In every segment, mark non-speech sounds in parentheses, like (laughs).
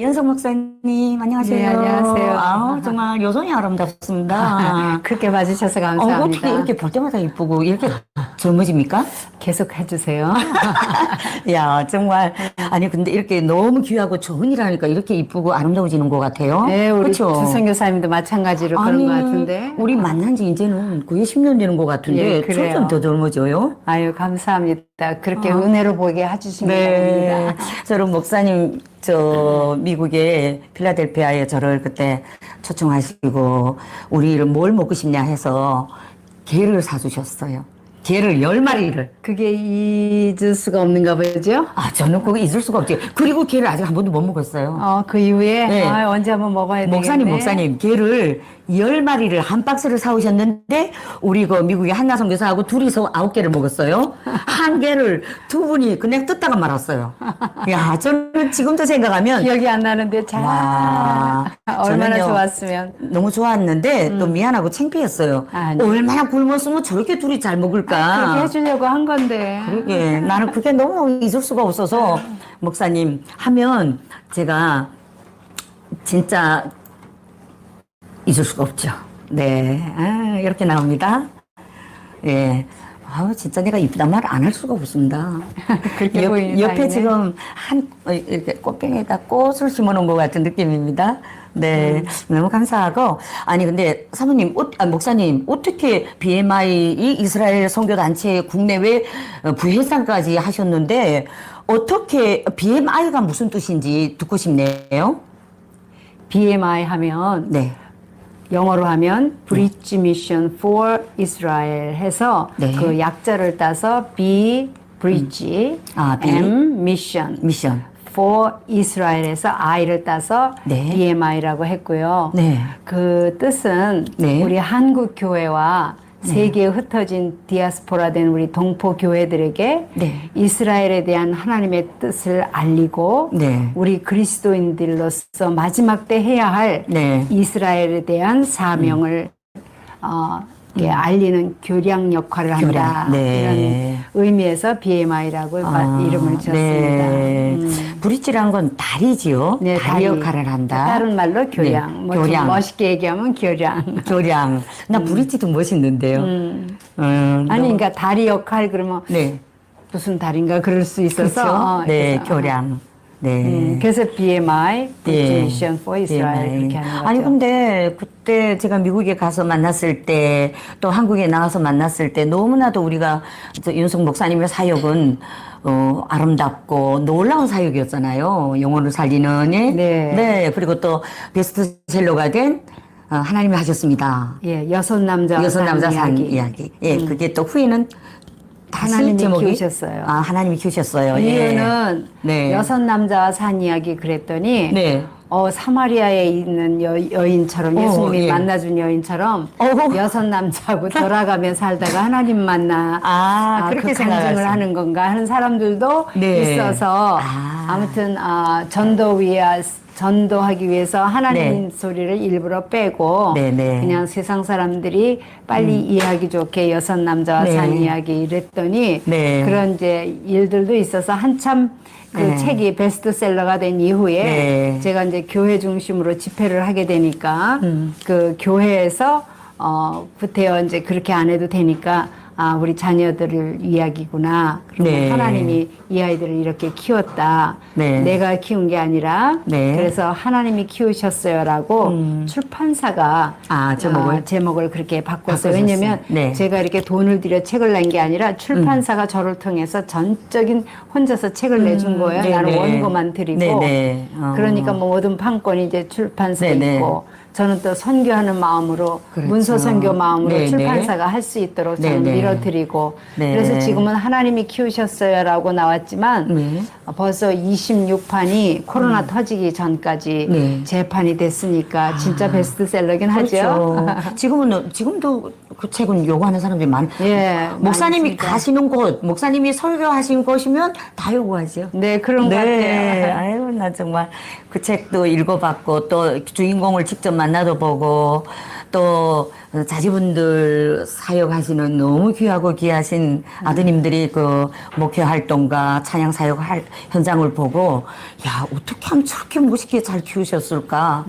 연석 목사님, 안녕하세요. 네, 안녕하세요. 아, 정말 여전히 아름답습니다. (laughs) 그렇게 봐주셔서 어, 감사합니다. 어떻게 이렇게 볼 때마다 이쁘고 이렇게 젊어집니까? 계속 해주세요. (laughs) 야, 정말. 아니, 근데 이렇게 너무 귀하고 좋은 일하니까 이렇게 이쁘고 아름다워지는 것 같아요. 네, 우리 그쵸? 주선 교사님도 마찬가지로 그런 것 같은데. 우리 만난 지 이제는 거의 10년 되는 것 같은데, 예, 그래요. 점점 더 젊어져요. 아유, 감사합니다. 그렇게 어. 은혜로 보게 해주신 게 네. 바랍니다. 저는 목사님, 저, 미국의 필라델피아에 저를 그때 초청하시고, 우리를 뭘 먹고 싶냐 해서, 게를 사주셨어요. 게를 열 마리를. 그게 잊을 수가 없는가 보죠? 아, 저는 그거 잊을 수가 없죠. 그리고 게를 아직 한 번도 못 먹었어요. 어, 그 이후에 네. 아, 언제 한번 먹어야 되겠네. 목사님, 목사님, 게를 열 마리를 한 박스를 사오셨는데, 우리 그 미국의 한나성 교사하고 둘이서 아홉 개를 먹었어요. (laughs) 한 개를 두 분이 그냥 뜯다가 말았어요. (laughs) 야, 저는 지금도 생각하면 기억이 안 나는데 잘 와, (laughs) 얼마나 저는요. 좋았으면. 너무 좋았는데 또 미안하고 창피했어요. 음. 아니. 얼마나 굶었으면 저렇게 둘이 잘 먹을까? 그렇게 해주려고 한 건데. 그러게 나는 그게 너무 잊을 수가 없어서 목사님 하면 제가 진짜 잊을 수가 없죠. 네, 아, 이렇게 나옵니다. 예. 아우 진짜 내가 이쁘단 말 안 할 수가 없습니다. (laughs) 그렇게 보이는 옆에 사이네. 지금 한 어, 이렇게 꽃병에다 꽃을 심어 놓은 것 같은 느낌입니다. 네, 음. 너무 감사하고 아니 근데 사모님, 어, 아, 목사님 어떻게 BMI 이 이스라엘 선교 단체 국내외 어, 부회장까지 하셨는데 어떻게 BMI가 무슨 뜻인지 듣고 싶네요. BMI 하면 네, 영어로 하면 Bridge Mission for Israel 해서 네. 그 약자를 따서 B Bridge 아, B. M Mission 미션. For Israel에서 I를 따서 네. BMI라고 했고요. 네. 그 뜻은 네. 우리 한국 교회와 세계에 흩어진 디아스포라 된 우리 동포 교회들에게 네. 이스라엘에 대한 하나님의 뜻을 알리고 네. 우리 그리스도인들로서 마지막 때 해야 할 네. 이스라엘에 대한 사명을 어, 예, 알리는 교량 역할을 한다. 교량, 네. 이런 의미에서 BMI라고 아, 이름을 지었습니다. 네. 음. 브릿지란 건 다리지요. 네, 다리, 다리. 역할을 한다. 다른 말로 교량. 네, 뭐좀 교량. 멋있게 얘기하면 교량. 교량. 나 브릿지도 멋있는데요. 음, 아니, 너무- 그러니까 다리 역할 그러면 네. 무슨 다리인가 그럴 수 있어서. 그렇죠. 어, 네, 그래서, 교량. 네. 음, 그래서 BMI, British 예. Mission for Israel. 그렇게 하는 거죠. 아니 근데 그 때 제가 미국에 가서 만났을 때 또 한국에 나와서 만났을 때 너무나도 우리가 저 윤석 목사님의 사역은 어, 아름답고 놀라운 사역이었잖아요. 영혼을 살리는 예? 네. 네. 그리고 또 베스트셀러가 된 어, 하나님이 하셨습니다. 예, 여섯 남자 여섯 남자 산 이야기. 음. 이야기. 예, 그게 또 후에는 하나님이 제목이 키우셨어요. 아, 하나님이 키우셨어요. 예. 이유는 네. 여섯 남자와 산 이야기 그랬더니 네. 어, 사마리아에 있는 여, 여인처럼 어, 예수님이 예. 만나준 여인처럼 어허. 여섯 남자하고 돌아가며 살다가 하나님 만나 아, 그렇게 그 간증을 생각하세요. 하는 건가 하는 사람들도 네. 있어서 아. 아. 무튼 아, 전도 위하 전도하기 위해서 하나님 네. 소리를 일부러 빼고 네, 네. 그냥 세상 사람들이 빨리 이해하기 좋게 여섯 남자와 네. 산 이야기 이랬더니 네. 그런 이제 일들도 있어서 한참 그 네. 책이 베스트셀러가 된 이후에 네. 제가 이제 교회 중심으로 집회를 하게 되니까 음. 그 교회에서 어 구태여 이제 그렇게 안 해도 되니까 아 우리 자녀들을 이야기구나. 그리고 네. 하나님이 이 아이들을 이렇게 키웠다. 네. 내가 키운 게 아니라 네. 그래서 하나님이 키우셨어요라고 출판사가 아, 제목을? 아, 제목을 그렇게 바꿨어요. 바꿔줬어요. 왜냐면 네. 제가 이렇게 돈을 들여 책을 낸 게 아니라 출판사가 저를 통해서 전적인 혼자서 책을 내준 거예요. 네, 나는 네. 원고만 드리고. 네, 네. 어. 그러니까 뭐 모든 판권이 이제 출판사에 네, 네. 있고 저는 또 선교하는 마음으로 그렇죠. 문서 선교 마음으로 네, 네. 출판사가 할수 있도록 저는 네, 네. 밀어드리고 네. 그래서 지금은 하나님이 키우셨어요라고 나왔지만 네. 벌써 26판이 코로나 터지기 전까지 네. 재판이 됐으니까 진짜 베스트셀러긴 하죠. 그렇죠. (laughs) 지금은 지금도 그 책은 요구하는 사람들이 많. 예, 목사님이 많습니다. 가시는 곳, 목사님이 설교하신 곳이면 다 요구하죠. 네, 그런 것 네, 같아요. (laughs) 아유, 나 정말 그 책도 읽어봤고, 또 주인공을 직접 만나도 보고, 또 자제분들 사역하시는 너무 귀하고 귀하신 아드님들이 그 목회 활동과 찬양 사역 할 현장을 보고, 야, 어떻게 하면 저렇게 멋있게 잘 키우셨을까?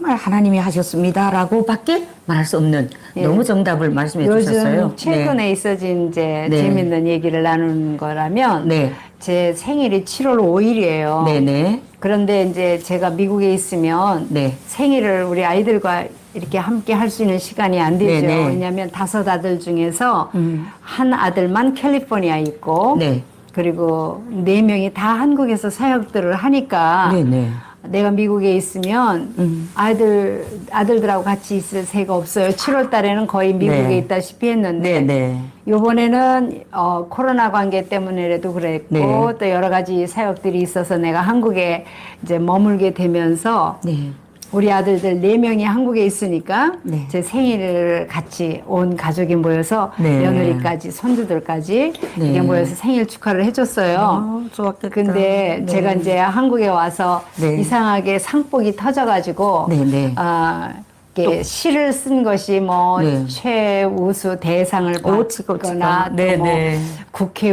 정말 하나님이 하셨습니다라고 밖에 말할 수 없는 예. 너무 정답을 말씀해 주셨어요. 요즘 최근에 있어진 이제 네. 재밌는 얘기를 나누는 거라면 네. 제 생일이 7월 5일이에요. 네, 네. 그런데 이제 제가 미국에 있으면 네. 생일을 우리 아이들과 이렇게 함께 할 수 있는 시간이 안 되죠. 네네. 왜냐하면 다섯 아들 중에서 음. 한 아들만 캘리포니아 있고 네. 그리고 네 명이 다 한국에서 사역들을 하니까 네, 네. 내가 미국에 있으면 음. 아들 아들들하고 같이 있을 새가 없어요. 7월 달에는 거의 미국에 네. 있다시피 했는데 네, 네. 요번에는 어, 코로나 관계 때문에라도 그랬고 네. 또 여러 가지 사역들이 있어서 내가 한국에 이제 머물게 되면서 네. 우리 아들들 네 명이 한국에 있으니까 네. 제 생일을 같이 온 가족이 모여서 네. 며느리까지 손주들까지 네. 이게 모여서 생일 축하를 해줬어요. 아, 좋았겠다. 근데 네. 제가 이제 한국에 와서 네. 이상하게 상복이 터져가지고 네, 네. 아, 이렇게 시를 쓴 것이 뭐 네. 최우수 대상을 오, 치고, 받거나 치고. 네, 또뭐 네. 국회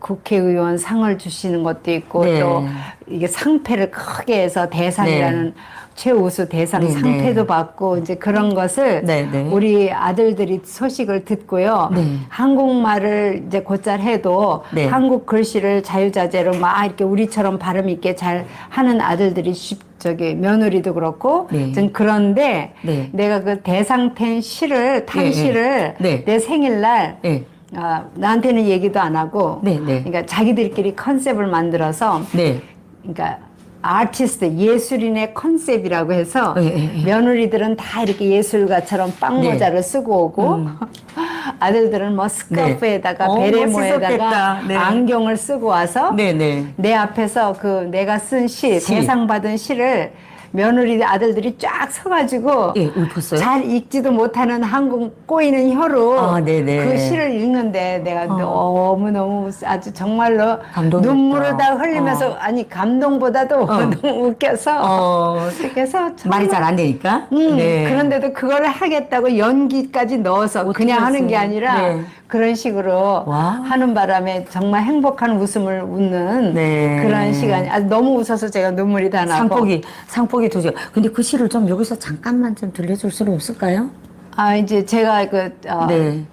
국회의원 상을 주시는 것도 있고 네. 또 이게 상패를 크게 해서 대상이라는 최우수 대상 네, 상패도 네. 받고 이제 그런 것을 네, 네. 우리 아들들이 소식을 듣고요. 네. 한국말을 이제 곧잘 해도 네. 한국 글씨를 자유자재로 막 이렇게 우리처럼 발음 있게 잘 하는 아들들이 쉽 저기 며느리도 그렇고 네. 전 그런데 네. 내가 그 대상텐 시를 탄 네, 네. 시를 네. 내 생일날 네. 아, 나한테는 얘기도 안 하고 네, 네. 그러니까 자기들끼리 컨셉을 만들어서 네. 그러니까 아티스트 예술인의 컨셉이라고 해서 예, 예, 예. 며느리들은 다 이렇게 예술가처럼 빵 네. 음. 모자를 쓰고 오고 (laughs) 아들들은 뭐 스카프에다가 네. 어, 베레모에다가 멋있었겠다. 네. 안경을 쓰고 와서 네, 네. 내 앞에서 그 내가 쓴 시, 시. 대상 받은 시를 며느리 아들들이 쫙 서가지고 예, 읊었어요? 잘 읽지도 못하는 한국 꼬이는 혀로 아, 네네. 그 시를 읽는데 내가 어. 너무 너무 아주 정말로 감동이었다. 눈물을 다 흘리면서 어. 아니 감동보다도 (laughs) 너무 웃겨서 어, 그래서 말이 잘 안 되니까. 음, 네. 그런데도 그거를 하겠다고 연기까지 넣어서 그냥 하는 게 했어요? 아니라 네. 그런 식으로 와. 하는 바람에 정말 행복한 웃음을 웃는 네. 그런 시간이 아, 너무 웃어서 제가 눈물이 다 나고 상폭이, 상폭이 도저. 근데 그 시를 좀 여기서 잠깐만 좀 들려줄 수는 없을까요? 아 이제 제가 그 어, 네.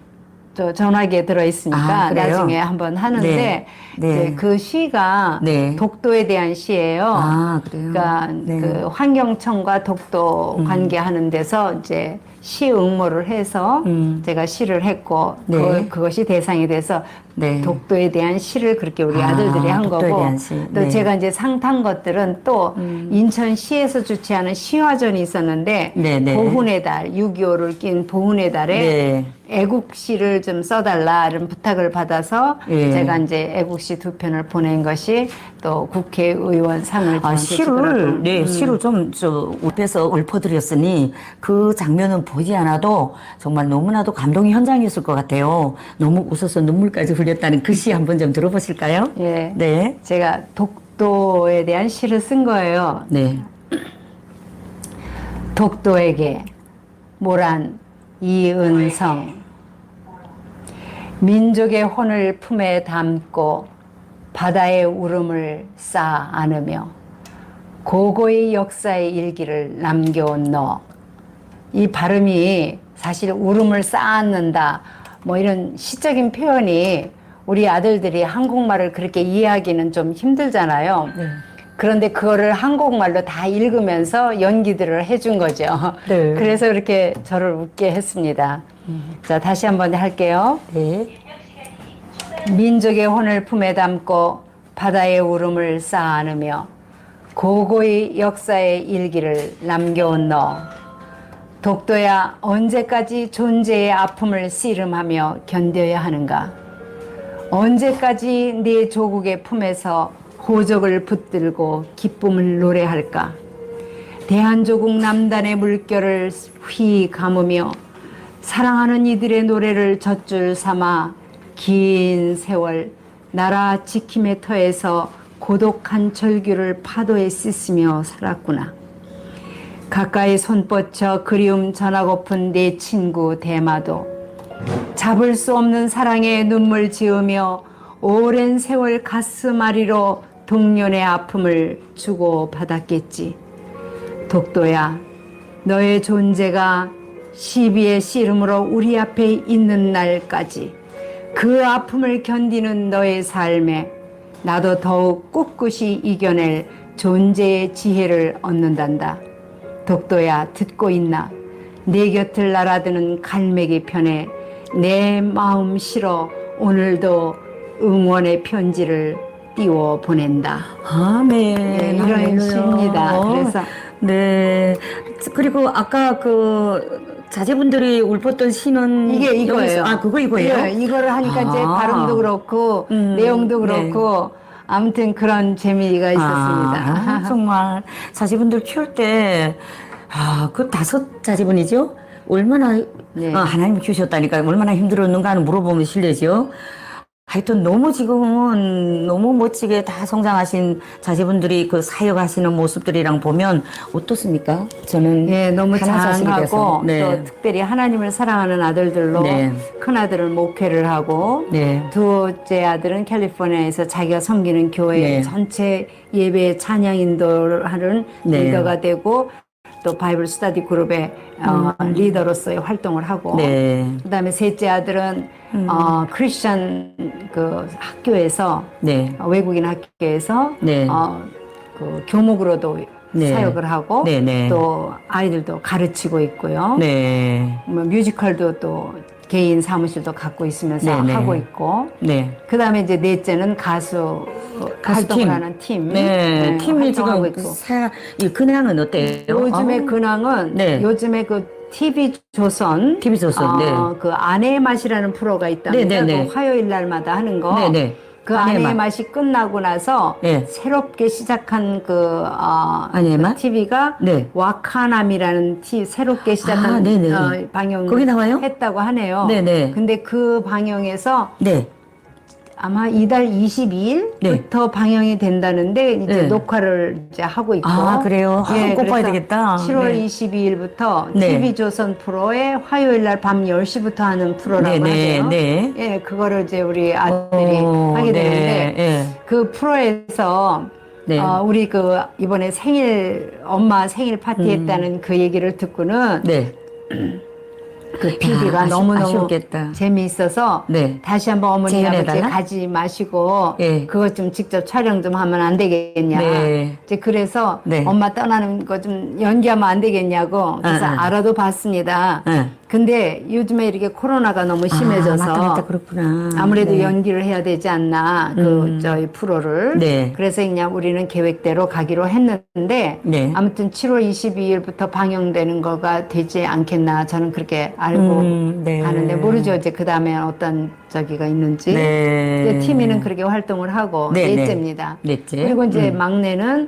저 전화기에 들어 있으니까 아? 나중에 한번 하는데 네. 네. 이제 그 시가 네. 독도에 대한 시예요. 아, 그래요? 그러니까 네. 음. 그 환경청과 독도 관계하는 데서 이제 시 응모를 해서 음. 제가 시를 했고 네. 그, 그것이 대상이 돼서 네. 독도에 대한 시를 그렇게 우리 아, 아들들이 한 거고. 또 네. 음. 제가 이제 상 탄 것들은 또 인천시에서 주최하는 시화전이 있었는데 네, 네. 보훈의 달 6.25를 낀 보훈의 달에 네. 애국시를 좀 써달라 이런 부탁을 받아서 예. 제가 이제 애국시 두 편을 보낸 것이 또 국회의원 상을 아, 시를, 주더라고요. 네, 음. 시를 좀, 저, 옆에서 읊어드렸으니 그 장면은 보지 않아도 정말 너무나도 감동의 현장이었을 것 같아요. 너무 웃어서 눈물까지 흘렸다는 그 시 한번 좀 들어보실까요? 예. 네. 제가 독도에 대한 시를 쓴 거예요. 네. 독도에게 모란 이은성 민족의 혼을 품에 담고 바다의 울음을 쌓아 안으며 고고의 역사의 일기를 남겨온 너. 이 발음이 사실 울음을 쌓았는다. 뭐 이런 시적인 표현이 우리 아들들이 한국말을 그렇게 이해하기는 좀 힘들잖아요. 네. 그런데 그거를 한국말로 다 읽으면서 연기들을 해준 거죠. 네. (laughs) 그래서 이렇게 저를 웃게 했습니다. 자, 다시 한번 할게요. 네. 민족의 혼을 품에 담고 바다의 울음을 쌓아 안으며 고고의 역사의 일기를 남겨온 너. 독도야 언제까지 존재의 아픔을 씨름하며 견뎌야 하는가? 언제까지 네 조국의 품에서 호적을 붙들고 기쁨을 노래할까? 대한조국 남단의 물결을 휘 감으며 사랑하는 이들의 노래를 젖줄 삼아 긴 세월 나라 지킴의 터에서 고독한 절규를 파도에 씻으며 살았구나. 가까이 손 뻗쳐 그리움 전하고픈 내 친구 대마도 잡을 수 없는 사랑에 눈물 지으며 오랜 세월 가슴 아리로 동년의 아픔을 주고 받았겠지. 독도야, 너의 존재가 시비의 씨름으로 우리 앞에 있는 날까지 그 아픔을 견디는 너의 삶에 나도 더욱 꿋꿋이 이겨낼 존재의 지혜를 얻는단다. 독도야, 듣고 있나? 내 곁을 날아드는 갈매기 편에 내 마음 실어 오늘도 응원의 편지를 띄워 보낸다. 아멘. 네, 이런. 시입니다. 그래서 네. 그리고 아까 그 자제분들이 울었던 시는 이게 이거예요. 여기서- 아, 그거 이거예요? 네, 이거를 하니까 이제 아. 발음도 그렇고 음, 내용도 네. 그렇고 아무튼 그런 재미가 있었습니다. 아, 정말 자제분들 키울 때, 아, 그 다섯 자제분이죠? 얼마나 네. 어, 하나님 키우셨다니까 얼마나 힘들었는가 하는 물어보면 실례죠. 하여튼 너무 지금은 너무 멋지게 다 성장하신 자제분들이 그 사역하시는 모습들이랑 보면 어떻습니까? 저는 예, 너무. 장하고 네. 또 특별히 하나님을 사랑하는 아들들로 네. 큰 아들은 목회를 하고 네. 둘째 아들은 캘리포니아에서 자기가 섬기는 교회 네. 전체 예배 찬양 인도를 하는 네. 리더가 되고 또 바이블 스터디 그룹의 어, 리더로서의 활동을 하고 음. 네. 그다음에 셋째 아들은 음. 어, 크리스천 그 학교에서 네. 어, 외국인 학교에서 네. 어, 그 교목으로도 네. 사역을 하고 네, 네. 또 아이들도 가르치고 있고요. 네. 뭐 뮤지컬도 또 개인 사무실도 갖고 있으면서 네, 네. 하고 있고 네. 그다음에 이제 넷째는 가수, 어, 가수 활동을 팀. 하는 팀 네. 팀이 활동하고 지금 있고. 사, 이 근황은 어때요? 요즘에 아, 근황은 네. 요즘에 그 TV 조선 TV 조선, 네. 그 아내의 맛이라는 프로가 있답니다. 네, 네, 네. 그 화요일 날마다 하는 거. 네, 네. 그 아내의 아내의 맛. 맛이 끝나고 나서 네. 새롭게 시작한 그, 어, 아내의 맛? TV가 네. 와카남이라는 티 새롭게 시작한 아, 네네. 어, 방영 거기 나와요? 했다고 하네요. 네네. 근데 그 방영에서 네. 아마 이달 22일부터 방영이 된다는데 이제 네. 녹화를 이제 하고 있고. 아, 그래요? 아, 꼭 봐야 되겠다. 7월 네. 22일부터 네. TV조선 프로에 화요일 날 밤 10시부터 하는 프로라고 네, 네, 하죠. 네. 예, 그거를 이제 우리 아들이 어, 하게 네, 되는데 예. 그 프로에서 네. 어, 우리 그 이번에 생일 엄마 생일 파티 했다는 그 얘기를 듣고는 음. 네. (clears throat) 그 PD가 아쉬- 너무너무. 재미있어서 네. 다시 한번 어머니 아버지 재연해달라? 가지 마시고 예. 그것 좀 직접 촬영 좀 하면 안 되겠냐. 네. 이제 그래서 네. 엄마 떠나는 거 좀 연기하면 안 되겠냐고 그래서 응, 응. 알아도 봤습니다. 응. 근데 요즘에 이렇게 코로나가 너무 심해져서 아, 맞다, 맞다, 그렇구나. 아무래도 네. 연기를 해야 되지 않나 그 저희 프로를 네. 그래서 그냥 우리는 계획대로 가기로 했는데 네. 아무튼 7월 22일부터 방영되는 거가 되지 않겠나 저는 그렇게 알고 음, 네. 하는데 모르죠 이제 그 다음에 어떤 저기가 있는지 네. 티미는 그렇게 활동을 하고 네, 네. 넷째입니다. 넷째. 그리고 이제 음. 막내는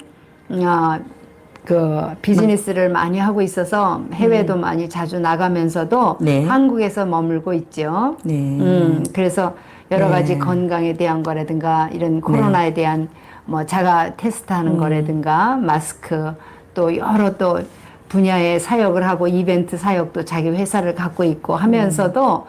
어, 그 비즈니스를 많이 하고 있어서 해외도 많이 자주 나가면서도 음. 네. 한국에서 머물고 있죠. 네. 음, 그래서 여러 가지 네. 건강에 대한 거라든가 이런 코로나에 대한 뭐 자가 테스트하는 음. 거라든가 마스크 또 여러 또 분야의 사역을 하고 이벤트 사역도 자기 회사를 갖고 있고 하면서도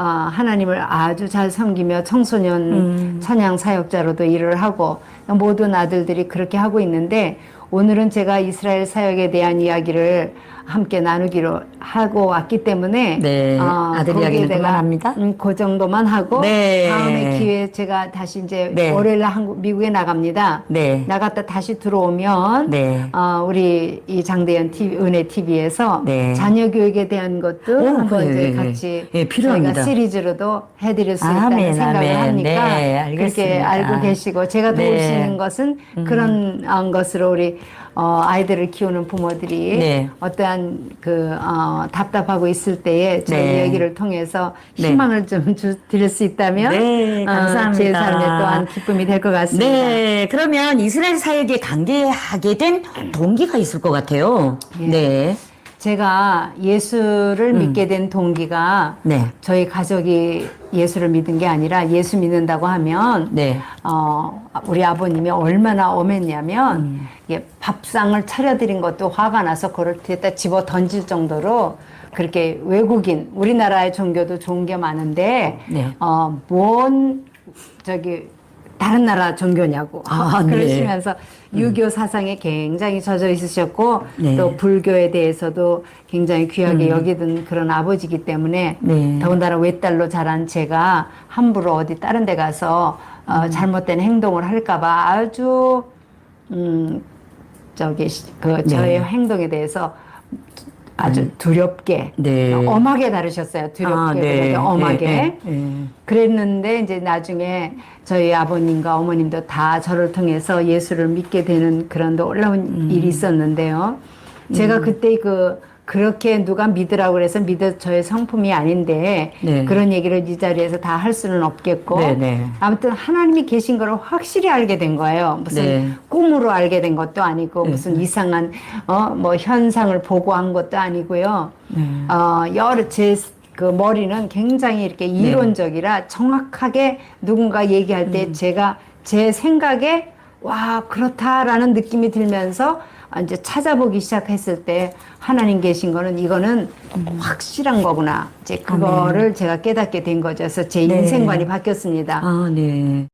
아, 하나님을 아주 잘 섬기며 청소년 음. 찬양 사역자로도 일을 하고 모든 아들들이 그렇게 하고 있는데 오늘은 제가 이스라엘 사역에 대한 이야기를 함께 나누기로 하고 왔기 때문에 네, 아들 거기에 이야기는 내가, 그만합니다. 음, 그 정도만 하고 네. 다음에 기회에 제가 다시 이제 네. 월요일 날 한국 미국에 나갑니다. 네. 나갔다 다시 들어오면 네. 어, 우리 이 장대현 TV, 은혜 TV에서 네. 자녀 교육에 대한 것도 오, 한번 그래요, 이제 예, 같이 예, 필요합니다. 저희가 시리즈로도 해드릴 수 있다는 아멘, 생각을 아멘. 하니까 네, 그렇게 알겠습니다. 알고 계시고 제가 도울 네. 수 있는 것은 그런 어, 것으로 우리 어, 아이들을 키우는 부모들이 네. 어떠한 그 어, 답답하고 있을 때에 저희 네. 얘기를 통해서 네. 희망을 좀 (laughs) 주, 드릴 수 있다면 네, 어, 감사합니다. 제 삶에 또한 기쁨이 될 것 같습니다. 네, 그러면 이스라엘 사역에 관계하게 된 동기가 있을 것 같아요. 예. 네. 제가 예수를 믿게 된 동기가 네. 저희 가족이 예수를 믿은 게 아니라 예수 믿는다고 하면 네. 어, 우리 아버님이 얼마나 엄했냐면 음. 밥상을 차려드린 것도 화가 나서 그걸 뒤에다 집어 던질 정도로 그렇게 외국인 우리나라의 종교도 좋은 게 많은데 네. 어, 뭔 저기 다른 나라 종교냐고 아, (laughs) 네. 그러시면서 유교 사상에 굉장히 젖어 있으셨고 네. 또 불교에 대해서도 굉장히 귀하게 여기던 그런 아버지이기 때문에 네. 더군다나 외딸로 자란 제가 함부로 어디 다른 데 가서 어, 음. 잘못된 행동을 할까봐 아주 음 저기 시- 그 저의 네. 행동에 대해서 아주 두렵게 네. 엄하게 다루셨어요. 두렵게 아, 그러는데 엄하게. 네, 네. 그랬는데 이제 나중에 저희 아버님과 어머님도 다 저를 통해서 예수를 믿게 되는 그런 놀라운 음. 일이 있었는데요. 제가 그때 그 그렇게 누가 믿으라고 그래서 믿어 저의 성품이 아닌데 네. 그런 얘기를 이 자리에서 다 할 수는 없겠고 네, 네. 아무튼 하나님이 계신 걸 확실히 알게 된 거예요. 무슨 네. 꿈으로 알게 된 것도 아니고 네. 무슨 이상한 어 뭐 현상을 보고 한 것도 아니고요. 네. 어 여러 제 그 머리는 굉장히 이렇게 네. 이론적이라 정확하게 누군가 얘기할 음. 때 제가 제 생각에 와 그렇다라는 느낌이 들면서 이제 찾아보기 시작했을 때 하나님 계신 거는 이거는 확실한 거구나 이제 그거를 제가 깨닫게 된 거죠. 그래서 제 네. 인생관이 바뀌었습니다. 아, 네.